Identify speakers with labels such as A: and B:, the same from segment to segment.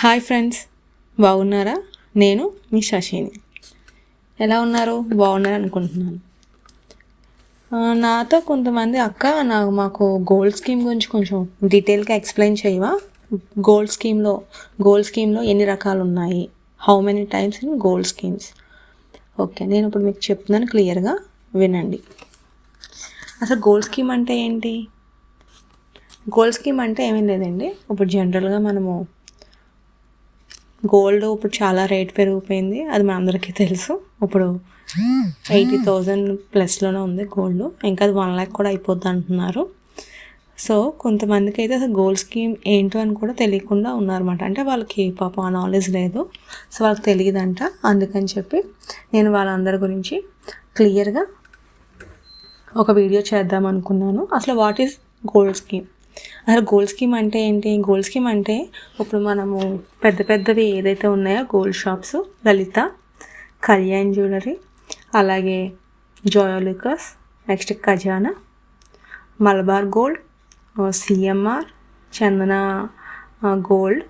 A: Hi friends బాగున్నారా? నేను మీ శశిని. ఎలా ఉన్నారు? బాగున్నారు అనుకుంటున్నాను. నాతో కొంతమంది అక్క నాకు మాకు గోల్డ్ స్కీమ్ గురించి కొంచెం డీటెయిల్గా ఎక్స్ప్లెయిన్ చేయవా? గోల్డ్ స్కీమ్లో గోల్డ్ స్కీమ్లో ఎన్ని రకాలు ఉన్నాయి? How many times in gold schemes okay నేను ఇప్పుడు మీకు చెప్తున్నాను క్లియర్గా వినండి. అసలు గోల్డ్ స్కీమ్ అంటే ఏంటి? గోల్డ్ స్కీమ్ అంటే ఏమీ లేదండి. ఇప్పుడు జనరల్గా మనము గోల్డ్ ఇప్పుడు చాలా రేట్ పెరిగిపోయింది. అది మా అందరికీ తెలుసు. ఇప్పుడు ఎయిటీ థౌజండ్ ప్లస్లోనే ఉంది గోల్డ్. ఇంకా అది వన్ ల్యాక్ కూడా అయిపోద్ది అంటున్నారు. సో కొంతమందికి అయితే అసలు గోల్డ్ స్కీమ్ ఏంటో అని కూడా తెలియకుండా ఉన్నారన్నమాట. అంటే వాళ్ళకి పాపం ఆ నాలెడ్జ్ లేదు. సో వాళ్ళకి తెలియదంట. అందుకని చెప్పి నేను వాళ్ళందరి గురించి క్లియర్గా ఒక వీడియో చేద్దాం అనుకున్నాను. అసలు వాట్ ఈస్ గోల్డ్ స్కీమ్? అసలు గోల్డ్ స్కీమ్ అంటే ఏంటి? గోల్డ్ స్కీమ్ అంటే ఇప్పుడు మనము పెద్ద పెద్దవి ఏదైతే ఉన్నాయో gold shops Lalitha Kalyan jewellery అలాగే Joyalukkas next Khazana Malabar gold CMR Chandana gold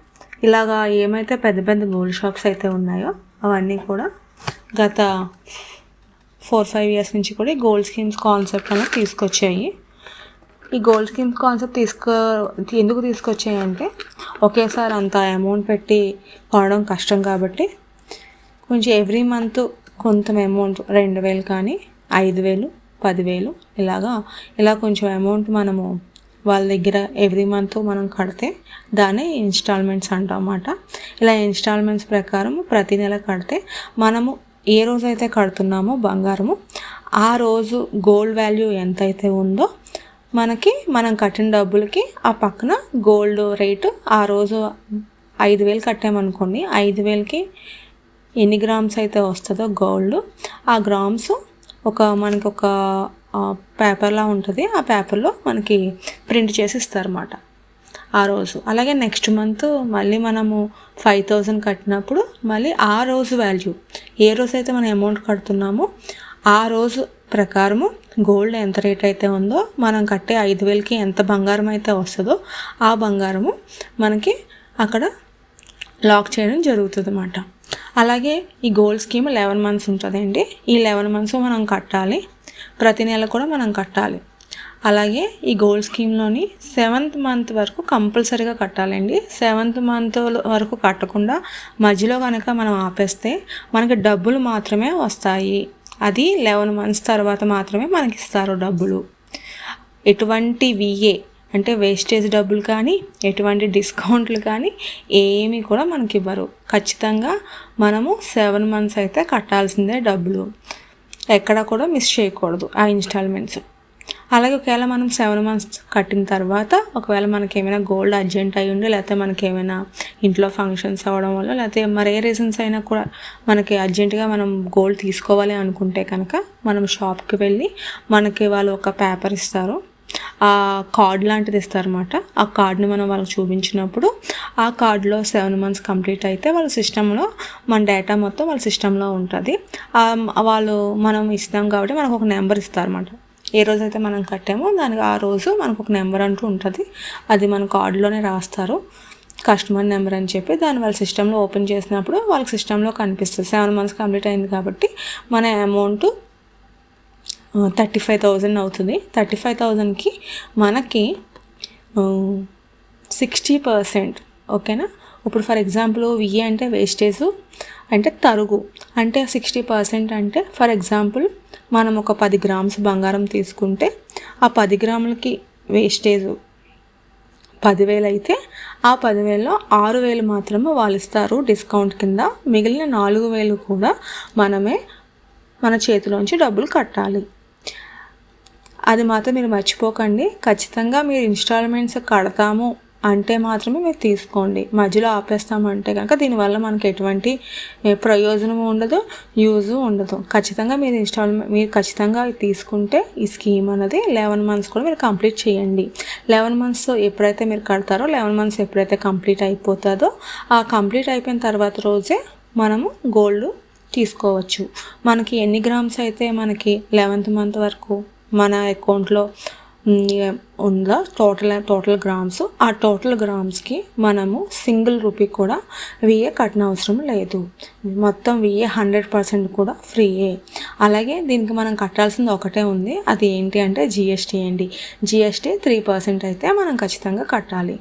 A: ఇలాగా ఏమైతే పెద్ద పెద్ద గోల్డ్ షాప్స్ అయితే ఉన్నాయో అవన్నీ కూడా గత ఫోర్ ఫైవ్ ఇయర్స్ నుంచి కూడా గోల్డ్ స్కీమ్స్ కాన్సెప్ట్ అనేది తీసుకొచ్చాయి. ఈ గోల్డ్ స్కీమ్ కాన్సెప్ట్ తీసుకో ఎందుకు తీసుకొచ్చాయంటే ఒకేసారి అంత అమౌంట్ పెట్టి కొనడం కష్టం కాబట్టి కొంచెం ఎవ్రీ మంత్ కొంత అమౌంట్ రెండు వేలు కానీ ఐదు వేలు పదివేలు ఇలాగా ఇలా కొంచెం అమౌంట్ మనము వాళ్ళ దగ్గర ఎవ్రీ మంత్ మనం కడితే దాన్ని ఇన్స్టాల్మెంట్స్ అంటామన్నమాట. ఇలా ఇన్స్టాల్మెంట్స్ ప్రకారం ప్రతి నెల కడితే మనము ఏ రోజైతే కడుతున్నామో బంగారము ఆ రోజు గోల్డ్ వాల్యూ ఎంత అయితే ఉందో మనకి మనం కట్టిన డబ్బులకి ఆ పక్కన గోల్డ్ రేటు ఆ రోజు ఐదు వేలు కట్టామనుకోండి ఐదు వేలకి ఎన్ని గ్రామ్స్ అయితే వస్తుందో గోల్డ్ ఆ గ్రామ్స్ ఒక మనకి ఒక పేపర్లా ఉంటుంది ఆ పేపర్లో మనకి ప్రింట్ చేసి ఇస్తారన్నమాట ఆ రోజు. అలాగే నెక్స్ట్ మంత్ మళ్ళీ మనము ఫైవ్ థౌజండ్ కట్టినప్పుడు మళ్ళీ ఆ రోజు వాల్యూ ఏ రోజు అయితే మనం అమౌంట్ కడుతున్నామో ఆ రోజు ప్రకారము గోల్డ్ ఎంత రేట్ అయితే ఉందో మనం కట్టే ఐదు వేలకి ఎంత బంగారం అయితే వస్తుందో ఆ బంగారము మనకి అక్కడ లాక్ చేయడం జరుగుతుంది అన్నమాట అలాగే ఈ గోల్డ్ స్కీమ్ లెవెన్ మంత్స్ ఉంటుందండి. ఈ లెవెన్ మంత్స్ మనం కట్టాలి. ప్రతి నెల కూడా మనం కట్టాలి. అలాగే ఈ గోల్డ్ స్కీమ్లోని సెవెంత్ మంత్ వరకు కంపల్సరీగా కట్టాలండి. సెవెంత్ మంత్ వరకు కట్టకుండా మధ్యలో కనుక మనం ఆపేస్తే మనకి డబ్బులు మాత్రమే వస్తాయి. అది లెవెన్ మంత్స్ తర్వాత మాత్రమే మనకి ఇస్తారు డబ్బులు. ఎటువంటి విఏ అంటే వేస్టేజ్ డబ్బులు కానీ ఎటువంటి డిస్కౌంట్లు కానీ ఏమీ కూడా మనకి ఇవ్వరు ఖచ్చితంగా మనము సెవెన్ మంత్స్ అయితే కట్టాల్సిందే డబ్బులు. ఎక్కడ కూడా మిస్ చేయకూడదు ఆ ఇన్స్టాల్మెంట్స్ అలాగే ఒకవేళ మనం సెవెన్ మంత్స్ కట్టిన తర్వాత ఒకవేళ మనకి ఏమైనా గోల్డ్ అర్జెంట్ అయ్యి ఉండి లేకపోతే మనకి ఏమైనా ఇంట్లో ఫంక్షన్స్ అవ్వడం వల్ల లేకపోతే మరి ఏ రీజన్స్ అయినా కూడా మనకి అర్జెంటుగా మనం గోల్డ్ తీసుకోవాలి అనుకుంటే కనుక మనం షాప్కి వెళ్ళి మనకి వాళ్ళు ఒక పేపర్ ఇస్తారు. ఆ కార్డ్ లాంటిది ఇస్తారన్నమాట. ఆ కార్డుని మనం వాళ్ళకి చూపించినప్పుడు ఆ కార్డులో సెవెన్ మంత్స్ కంప్లీట్ అయితే వాళ్ళ సిస్టంలో మన డేటా మొత్తం వాళ్ళ సిస్టంలో ఉంటుంది. వాళ్ళు మనం ఇస్తాం కాబట్టి మనకు ఒక నెంబర్ ఇస్తారన్నమాట. ఏ రోజైతే మనం కట్టామో దానికి ఆ రోజు మనకు ఒక నెంబర్ అంటూ ఉంటుంది. అది మన కార్డులోనే రాస్తారు. కస్టమర్ నెంబర్ అని చెప్పి దాన్ని వాళ్ళ సిస్టంలో ఓపెన్ చేసినప్పుడు వాళ్ళ సిస్టంలో కనిపిస్తుంది. సెవెన్ మంత్స్ కంప్లీట్ అయింది కాబట్టి మన అమౌంట్ థర్టీ ఫైవ్ థౌజండ్ అవుతుంది. థర్టీ ఫైవ్ థౌజండ్కి మనకి సిక్స్టీ పర్సెంట్ ఓకేనా? ఇప్పుడు ఫర్ ఎగ్జాంపుల్ విఏ అంటే వేస్టేజ్ అంటే తరుగు అంటే సిక్స్టీ పర్సెంట్ అంటే ఫర్ ఎగ్జాంపుల్ మనం ఒక పది గ్రామ్స్ బంగారం తీసుకుంటే ఆ పది గ్రాములకి వేస్టేజ్ పదివేలు అయితే ఆ పదివేలలో ఆరు వేలు మాత్రమే వాళ్ళు ఇస్తారు డిస్కౌంట్ కింద. మిగిలిన నాలుగు వేలు కూడా మనమే మన చేతిలోంచి డబ్బులు కట్టాలి. అది మాత్రం మీరు మర్చిపోకండి. ఖచ్చితంగా మీరు ఇన్స్టాల్మెంట్స్ కడతాము. అంటే మాత్రమే మీరు తీసుకోండి. మధ్యలో ఆపేస్తామంటే కనుక దీనివల్ల మనకి ఎటువంటి ప్రయోజనం ఉండదు యూజు ఉండదు. ఖచ్చితంగా మీరు ఇన్స్టాల్మెంట్ మీరు ఖచ్చితంగా తీసుకుంటే ఈ స్కీమ్ అనేది లెవెన్ మంత్స్ కూడా మీరు కంప్లీట్ చేయండి. లెవెన్ మంత్స్ ఎప్పుడైతే మీరు కడతారో లెవెన్ మంత్స్ ఎప్పుడైతే కంప్లీట్ అయిపోతుందో ఆ కంప్లీట్ అయిపోయిన తర్వాత రోజే మనము గోల్డ్ తీసుకోవచ్చు. మనకి ఎన్ని గ్రామ్స్ అయితే మనకి లెవెన్త్ మంత్ వరకు మన అకౌంట్లో ఉందా? టోటల్ టోటల్ గ్రామ్స్ ఆ టోటల్ గ్రామ్స్కి మనము సింగిల్ రూపీ కూడా విఏ కట్టిన అవసరం లేదు. మొత్తం విఏ హండ్రెడ్ పర్సెంట్ కూడా ఫ్రీయే అలాగే దీనికి మనం కట్టాల్సింది ఒకటే ఉంది. అది ఏంటి అంటే జిఎస్టీ అండి. జిఎస్టీ త్రీ పర్సెంట్ అయితే మనం ఖచ్చితంగా కట్టాలి.